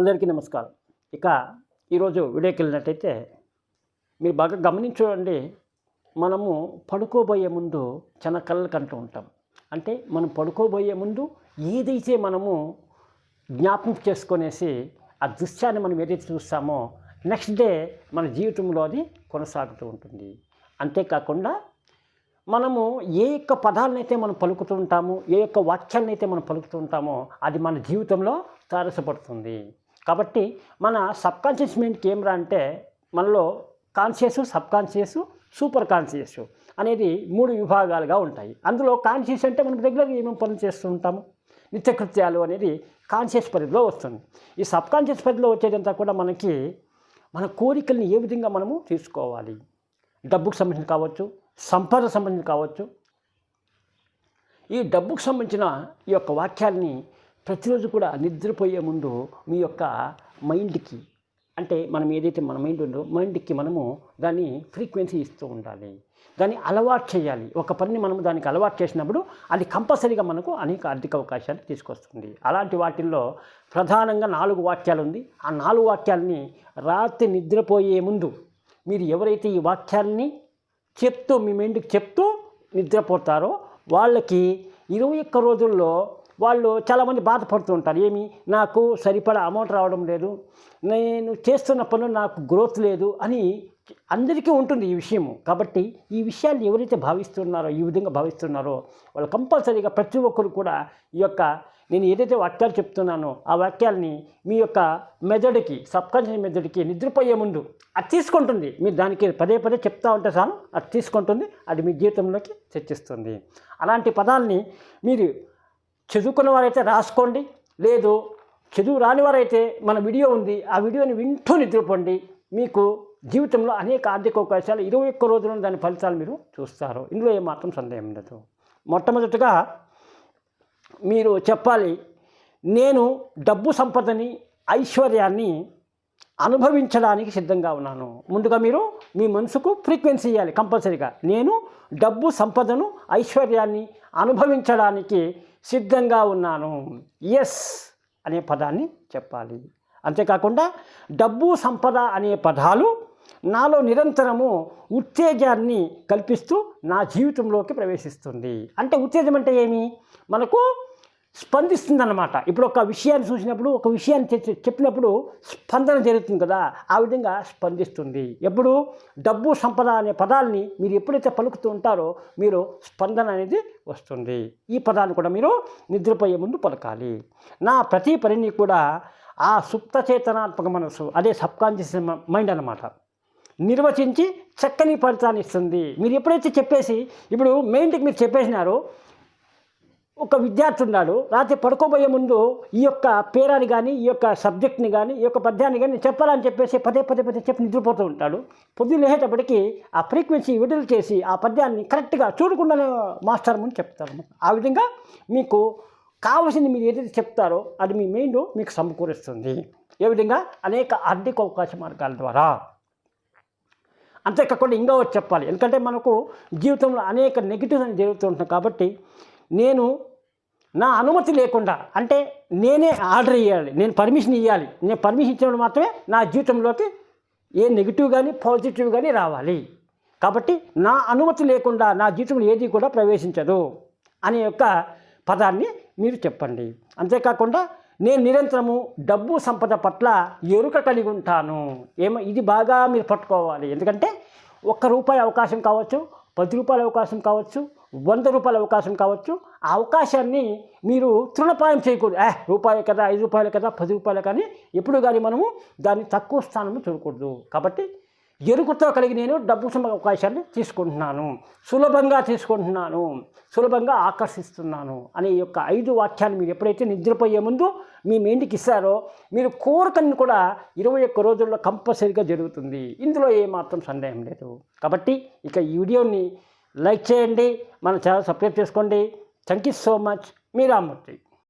అందరికీ నమస్కారం. ఇక ఈరోజు వీడియోకి వెళ్ళినట్టయితే మీరు బాగా గమనించండి మనము పడుకోబోయే ముందు చిన్న కళ్ళు కంటూ ఉంటాం. అంటే మనం పడుకోబోయే ముందు ఏదైతే మనము జ్ఞాపకం చేసుకునేసి ఆ దృశ్యాన్ని మనం ఏదైతే చూస్తామో నెక్స్ట్ డే మన జీవితంలో అది కొనసాగుతూ ఉంటుంది. అంతేకాకుండా మనము ఏ యొక్క పదాలనైతే మనం పలుకుతూ ఉంటామో ఏ యొక్క వాక్యాలనైతే అయితే మనం పలుకుతూ ఉంటామో అది మన జీవితంలో తారసపడుతుంది. కాబట్టి మన సబ్కాన్షియస్ మైండ్కి ఏమిరా అంటే మనలో conscious subconscious super conscious అనేది మూడు విభాగాలుగా ఉంటాయి. అందులో కాన్షియస్ అంటే మనం రెగ్యులర్గా ఏమేమి పనులు చేస్తూ ఉంటాము? నిత్యకృత్యాలు అనేది కాన్షియస్ పరిధిలో వస్తుంది. ఈ సబ్ కాన్షియస్ పరిధిలో వచ్చేదంతా కూడా మనకి మన కోరికల్ని ఏ విధంగా మనము తీసుకోవాలి? డబ్బుకు సంబంధించి కావచ్చు సంపద సంబంధించి కావచ్చు. ఈ డబ్బుకు సంబంధించిన ఈ యొక్క వాక్యాల్ని ప్రతిరోజు కూడా నిద్రపోయే ముందు మీ యొక్క మైండ్కి అంటే మనం ఏదైతే మన మైండ్ ఉందో మైండ్కి మనము దాన్ని ఫ్రీక్వెన్సీ ఇస్తూ ఉండాలి. దాన్ని అలవాటు చేయాలి. ఒక పనిని మనం దానికి అలవాటు చేసినప్పుడు అది కంపల్సరీగా మనకు అనేక ఆర్థిక అవకాశాలు తీసుకొస్తుంది. అలాంటి వాటిల్లో ప్రధానంగా నాలుగు వాక్యాలు ఉంది. ఆ నాలుగు వాక్యాలని రాత్రి నిద్రపోయే ముందు మీరు ఎవరైతే ఈ వాక్యాలని చెప్తూ మీ మైండ్కి చెప్తూ నిద్రపోతారో వాళ్ళకి ఇరవై ఒక్క రోజుల్లో వాళ్ళు చాలామంది బాధపడుతూ ఉంటారు. ఏమి? నాకు సరిపడా అమౌంట్ రావడం లేదు. నేను చేస్తున్న పనులు నాకు గ్రోత్ లేదు అని అందరికీ ఉంటుంది ఈ విషయము. కాబట్టి ఈ విషయాన్ని ఎవరైతే భావిస్తున్నారో ఈ విధంగా భావిస్తున్నారో వాళ్ళు కంపల్సరీగా ప్రతి ఒక్కరు కూడా ఈ యొక్క నేను ఏదైతే వాక్యాలు చెప్తున్నానో ఆ వాక్యాలని మీ యొక్క మెదడుకి సబ్కాన్షియస్ మెదడుకి నిద్రపోయే ముందు అది తీసుకుంటుంది. మీరు దానికి పదే పదే చెప్తా ఉంటే చాలు అది తీసుకుంటుంది అది మీ జీవితంలోకి చర్చిస్తుంది అలాంటి పదాలని మీరు చదువుకున్న వారైతే రాసుకోండి. లేదు చదువు రాని వారైతే మన వీడియో ఉంది. ఆ వీడియోని వింటూ నిద్రపోండి. మీకు జీవితంలో అనేక ఆర్థిక అవకాశాలు ఇరవై ఒక్క రోజులను దాని ఫలితాలు మీరు చూస్తారు. ఇందులో ఏమాత్రం సందేహం లేదు. మొట్టమొదటిగా మీరు చెప్పాలి నేను డబ్బు సంపదని ఐశ్వర్యాన్ని అనుభవించడానికి సిద్ధంగా ఉన్నాను. ముందుగా మీరు మీ మనసుకు ఫ్రీక్వెన్సీ ఇవ్వాలి కంపల్సరీగా. నేను డబ్బు సంపదను ఐశ్వర్యాన్ని అనుభవించడానికి సిద్ధంగా ఉన్నాను. ఎస్ అనే పదాన్ని చెప్పాలి. అంతేకాకుండా డబ్బు సంపద అనే పదాలు నాలో నిరంతరము ఉత్తేజాన్ని కల్పిస్తూ నా జీవితంలోకి ప్రవేశిస్తుంది. అంటే ఉత్తేజం అంటే ఏమి? మనకు స్పందిస్తుందన్నమాట. ఇప్పుడు ఒక విషయాన్ని చూసినప్పుడు ఒక విషయాన్ని చెప్పినప్పుడు స్పందన జరుగుతుంది కదా ఆ విధంగా స్పందిస్తుంది. ఎప్పుడు డబ్బు సంపద అనే పదాలని మీరు ఎప్పుడైతే పలుకుతూ ఉంటారో మీరు స్పందన అనేది వస్తుంది. ఈ పదాన్ని కూడా మీరు నిద్రపోయే ముందు పలకాలి. నా ప్రతి పనిని కూడా ఆ సుప్త చేతనాత్మక మనసు అదే సబ్కాన్షియస్ మైండ్ అన్నమాట. నిర్వచించి చక్కని ఫలితాన్ని ఇస్తుంది. మీరు ఎప్పుడైతే చెప్పేసి ఇప్పుడు మెయిన్కి మీరు చెప్పేసినారో ఒక విద్యార్థి ఉన్నాడు. రాత్రి పడుకోబోయే ముందు ఈ యొక్క పేరాన్ని కానీ ఈ యొక్క సబ్జెక్ట్ని కానీ ఈ యొక్క పద్యాన్ని కానీ చెప్పాలని చెప్పేసి పదే పదే పదే చెప్పి నిద్రపోతూ ఉంటాడు. పొద్దున్న లేచేటప్పటికి ఆ ఫ్రీక్వెన్సీ విడుదల చేసి ఆ పద్యాన్ని కరెక్ట్గా చూడకుండానే మాస్టర్ ముందు చెప్తారు. ఆ విధంగా మీకు కావలసింది మీరు ఏదైతే చెప్తారో అది మీ మైండ్ మీకు సమకూరుస్తుంది. ఏ విధంగా? అనేక ఆర్థిక అవకాశ మార్గాల ద్వారా. అంతేకాకుండా ఇంకా ఒకటి చెప్పాలి. ఎందుకంటే మనకు జీవితంలో అనేక నెగిటివ్స్ అని జరుగుతుంటాయి కాబట్టి నేను నా అనుమతి లేకుండా అంటే నేనే ఆర్డర్ ఇవ్వాలి నేను పర్మిషన్ ఇవ్వాలి నేను పర్మిషన్ ఇచ్చినప్పుడు మాత్రమే నా జీవితంలోకి ఏ నెగిటివ్ కానీ పాజిటివ్ కానీ రావాలి. కాబట్టి నా అనుమతి లేకుండా నా జీవితంలో ఏది కూడా ప్రవేశించదు అనే యొక్క పదాన్ని మీరు చెప్పండి. అంతేకాకుండా నేను నిరంతరము డబ్బు సంపద పట్ల ఎరుక కలిగి ఉంటాను. ఏమో ఇది బాగా మీరు పట్టుకోవాలి. ఎందుకంటే ఒక్క రూపాయి అవకాశం కావచ్చు పది రూపాయల అవకాశం కావచ్చు వంద రూపాయల అవకాశం కావచ్చు. ఆ అవకాశాన్ని మీరు తృణపాయం చేయకూడదు. ఏ రూపాయలు కదా ఐదు రూపాయలు కదా పది రూపాయలు కానీ ఎప్పుడు కానీ మనము దాన్ని తక్కువ స్థానంలో చూడకూడదు. కాబట్టి ఎరుకుతో కలిగి నేను డబ్బు సంపద అవకాశాన్ని తీసుకుంటున్నాను. సులభంగా తీసుకుంటున్నాను. సులభంగా ఆకర్షిస్తున్నాను అనే యొక్క ఐదు వాక్యాన్ని మీరు ఎప్పుడైతే నిద్రపోయే ముందు మీ మైండ్కి ఇస్తారో మీరు కోరికను కూడా ఇరవై ఒక్క రోజుల్లో కంపల్సరీగా జరుగుతుంది. ఇందులో ఏమాత్రం సందేహం లేదు. కాబట్టి ఇక ఈ వీడియోని లైక్ చేయండి మన ఛానల్ సబ్స్క్రైబ్ చేసుకోండి. Thank you so much me